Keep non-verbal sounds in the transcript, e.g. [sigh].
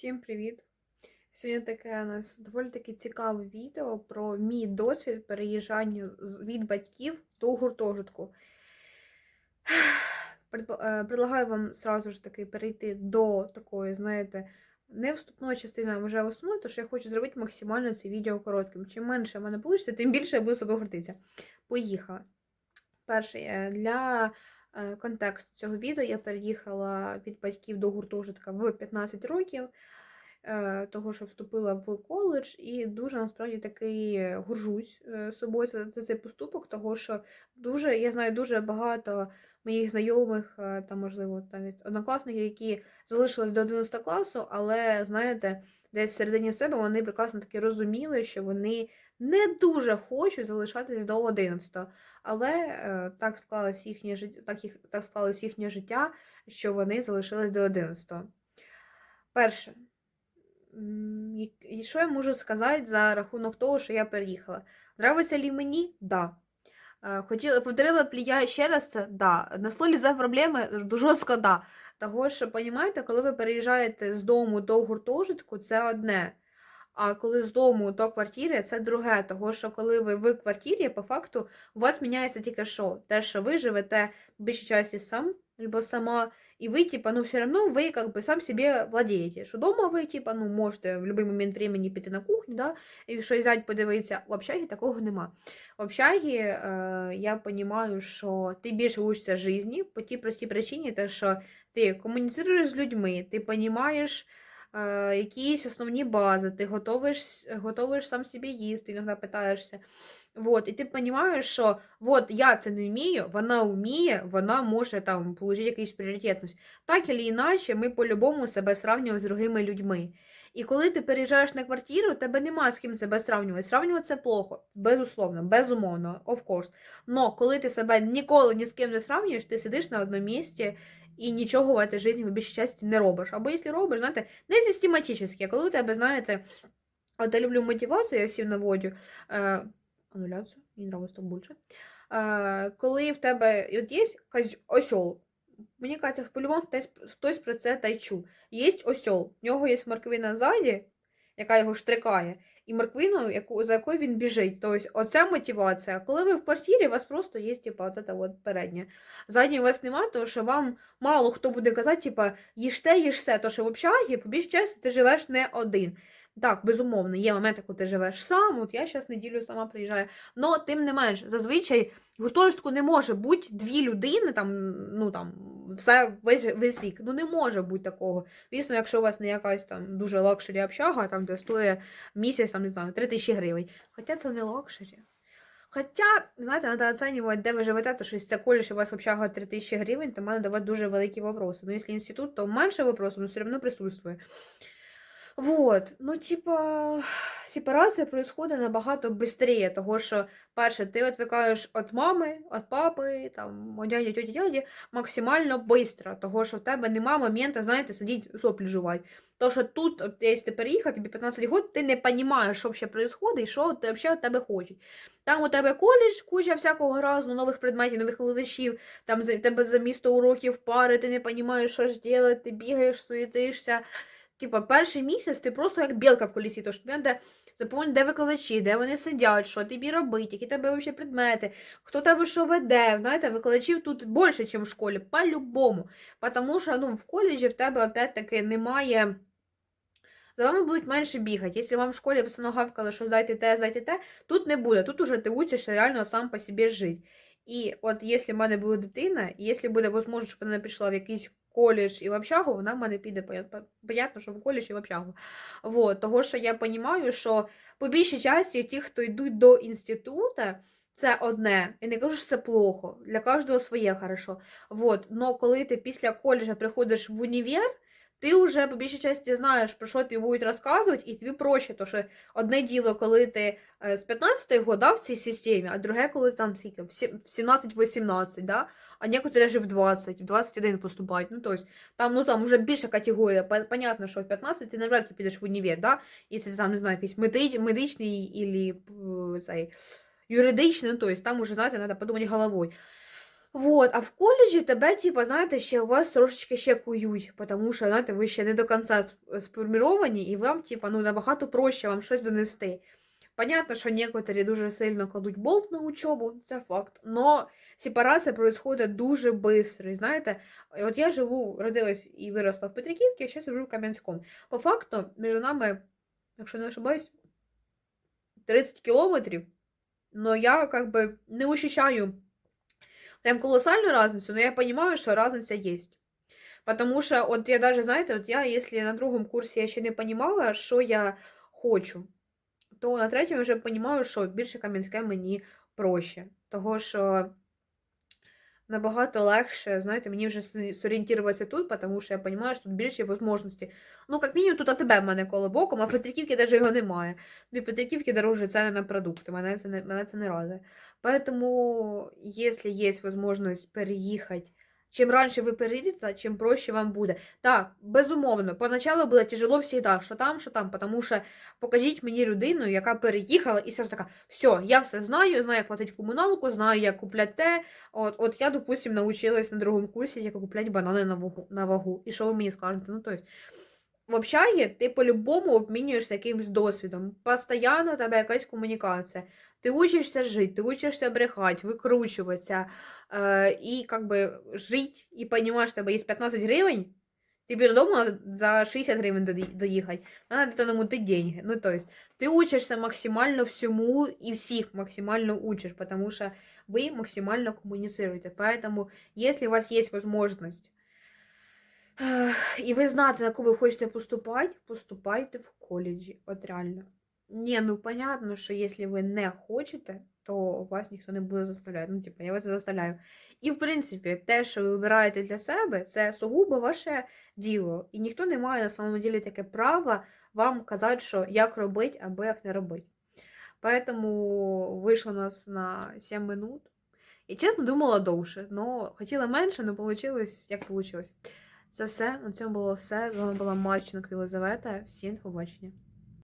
Всім привіт! Сьогодні таке у нас доволі таки цікаве відео про мій досвід переїжджання від батьків до гуртожитку. Е, Предлагаю вам сразу ж таки перейти до такої, знаєте, не вступної частини, а вже основної, тому що я хочу зробити максимально це відео коротким. Чим менше в мене вийде, тим більше я буду себе гордитися. Поїхала. Перше, е, для е, контексту цього відео. Я переїхала від батьків до гуртожитка в 15 років, е, того, що вступила в коледж, і дуже насправді горжусь е, собою за, цей поступок, того що дуже, я знаю дуже багато моїх знайомих, там, можливо, навіть однокласників, які залишились до 11 класу, але, знаєте, десь всередині себе вони прекрасно таки розуміли, що вони не дуже хочуть залишатись до 11 але е, так склалось їхнє життя, так, їх, так склалось їхнє життя, що вони залишились до 11. Перше, і- що я можу сказати за рахунок того, що я переїхала? Нравиться ли мені? Да. Е, Хотіла, повторила б я ще раз це? Да. На столі за проблеми жорстко да. Того, що, розумієте, коли ви переїжджаєте з дому до гуртожитку, це одне. А коли з дому до квартири, це друге. Того, що коли ви в квартирі, по факту, у вас міняється тільки що? Те, що ви живете в більшій часті сам, або сама, і ви, типа, ну, все одно ви как бы сам себе владієте. Що дома ви, типа, ну, можете в будь-який момент времени піти на кухню, да, і щось взяти, подивитися. В общагі такого нема. В общагі е, я розумію, що ти більше учишся житті по тій простій причині, те, що ти комуніціруєш з людьми, ти розумієш якісь основні бази, ти готовиш, готовиш сам собі їсти, іноді питаєшся. Вот, і ти розумієш, що от я це не вмію, вона вміє, вона може там отримати якусь пріоритетність. Так чи інакше, ми по-любому себе сравнюємо з другими людьми. І коли ти переїжджаєш на квартиру, тебе нема з ким себе сравнювати. Сравнювати це плохо, безусловно, безумовно, of course. Но коли ти себе ніколи ні з ким не сравнюєш, ти сидиш на одному місці і нічого в цій житті в більшій часті не робиш. Або якщо робиш, знаєте, не систематично, коли у тебе, знаєте, от я люблю мотивацію, я всім наводю. Е, ануляцію, мені нравиться так більше. Е, коли в тебе от є осьол, мені кажеться, по-любому хтось, хтось про це та й чув. Є осьол, в нього є морквина ззаді, яка його штрикає, і морквиною, яку, за якою він біжить. Тобто, оця мотивація. Коли ви в квартирі, у вас просто є, типа, от це от передня. Задньої у вас немає, тому що вам мало хто буде казати, типа, їжте, їжте, то що в общагі, по більшій часті, ти живеш не один. Так, безумовно, є моменти, коли ти живеш сам. От я зараз неділю сама приїжджаю. Но тим не менш, зазвичай в гуртожитку не може бути дві людини, там, ну там, все весь, весь рік. Ну не може бути такого. Звісно, якщо у вас не якась там дуже лакшері общага, там, де стоїть місяць, там, не знаю, 3 тисячі гривень. Хоча це не лакшері. Хоча, знаєте, треба оцінювати, де ви живете, то що це коледж, у вас общага 3 тисячі гривень, то в мене до вас дуже великі вопроси. Ну, якщо інститут, то менше вопросів, но все одно присутствує. Вот, ну, типа, [sighs] сепарація происходит набагато быстрее, того що, перше, ти відвикаєш від мами, від папи, там, від дяді, тьоті, дяді, максимально быстро, того що в тебе нема моменту, знаєте, сидіть соплі жувати. То, що тут, от, якщо ти переїхав, тобі 15 років, ти не розумієш, що взагалі відбувається і що взагалі від тебе хочуть. Там у тебе коледж, куча всякого разу, нових предметів, нових викладачів, там тебе за місто уроків пари, ти не розумієш, що ж робити, ти бігаєш, суєтишся. Типа, перший місяць ти просто як білка в колісі, тож тобі треба запомнити, де викладачі, де вони сидять, що тобі робити, які тебе взагалі предмети, хто тебе що веде. Знаєте, викладачів тут більше, ніж в школі, по-любому. Тому що ну, в коледжі в тебе опять-таки немає. За вами будуть менше бігати. Якщо вам в школі постійно що здайте те, здайте те, тут не буде. Тут уже ти учишся реально сам по собі жити. І от якщо в мене буде дитина, і якщо буде можливість, щоб вона пішла в якийсь коледж і в общагу, вона в мене піде, понятно, що в коледж і в общагу. Вот, того, що я розумію, що по більшій часті ті, хто йдуть до інституту, це одне. І не кажу, що це плохо. Для кожного своє хорошо. Вот. Но коли ти після коледжа приходиш в універ, ти вже по більшій часті знаєш, про що тобі будуть розказувати, і тобі проще, тому що одне діло, коли ти е, з 15 года в цій системі, а друге, коли там скільки, в 17-18, да? а некоторі і в 20, в 21 поступають. Ну, тобто, там, ну, там вже більша категорія. Пон- Понятно, що в 15 ти навряд чи підеш в універ, да? ти там, не знаю, якийсь меди- медичний і цей, юридичний, ну, тобто, там уже, знаєте, треба подумати головою. Вот, а в коледжі тебе, типа, знаєте, ще у вас трошечки ще кують, тому що, знаєте, ви ще не до кінця сформіровані, і вам, типа, ну, набагато проще вам щось донести. Понятно, що некоторі дуже сильно кладуть болт на учебу, це факт. Но сепарація происходит дуже швидко. Знаєте, от я живу, родилась і виросла в Петриківці, а зараз живу в Кам'янському. По факту, між нами, якщо не ошибаюсь, 30 кілометрів, но я как бы не ощущаю прям колоссальную разницу, но я понимаю, что разница есть. Потому что, от я даже, знаєте, от я, если на другому курсі я ще не понимала, що я хочу, то на третьому вже понимаю, що більше Кам'янське мені проще. Того, що набагато легше, знаєте, мені вже сорієнтуватися тут, тому що я розумію, що тут більше можливості. Ну, як мінімум, тут АТБ в мене коло боком, а в Петриківці навіть його немає. Ну і Петриківки дорожчі ціни продукти, мене це не, мене це не радує. Тому, якщо є можливість переїхати, чим раніше ви перейдете, чим проще вам буде. Так, безумовно, поначалу буде тяжело всегда, що там, що там, тому що покажіть мені людину, яка переїхала і все така, все, я все знаю, знаю, як платити комуналку, знаю, як купляти те. От, от я, допустим, навчилась на другому курсі, як купляти банани на вагу. На вагу. І що ви мені скажете? Ну, то есть, в общагі ти по-любому обмінюєшся якимось досвідом. Постоянно у тебе якась комунікація. Ти учишся жити, ти учишся брехати, викручуватися е, і как би жити, і розумієш, що в тебе є 15 гривень, тобі додому надо за 60 гривень доді- доїхати, треба то намутити деньги. Ну, то есть, ти учишся максимально всьому і всіх максимально учиш, тому що ви максимально комуніцируєте. Поэтому, если у вас є можливість Ех, І ви знаєте, на яку ви хочете поступати, поступайте в коледжі. От реально. Ні, ну понятно, що якщо ви не хочете, то вас ніхто не буде заставляти. Ну, типу, я вас заставляю. І в принципі, те, що ви вибираєте для себе, це сугубо ваше діло. І ніхто не має на самому ділі таке право вам казати, що як робити або як не робити. Поэтому вийшло у нас на 7 минут. І чесно думала довше, но хотіла менше, але вийшло, як вийшло. Це все. На цьому було все. З вами була Маченко Єлизавета. Всім побачення.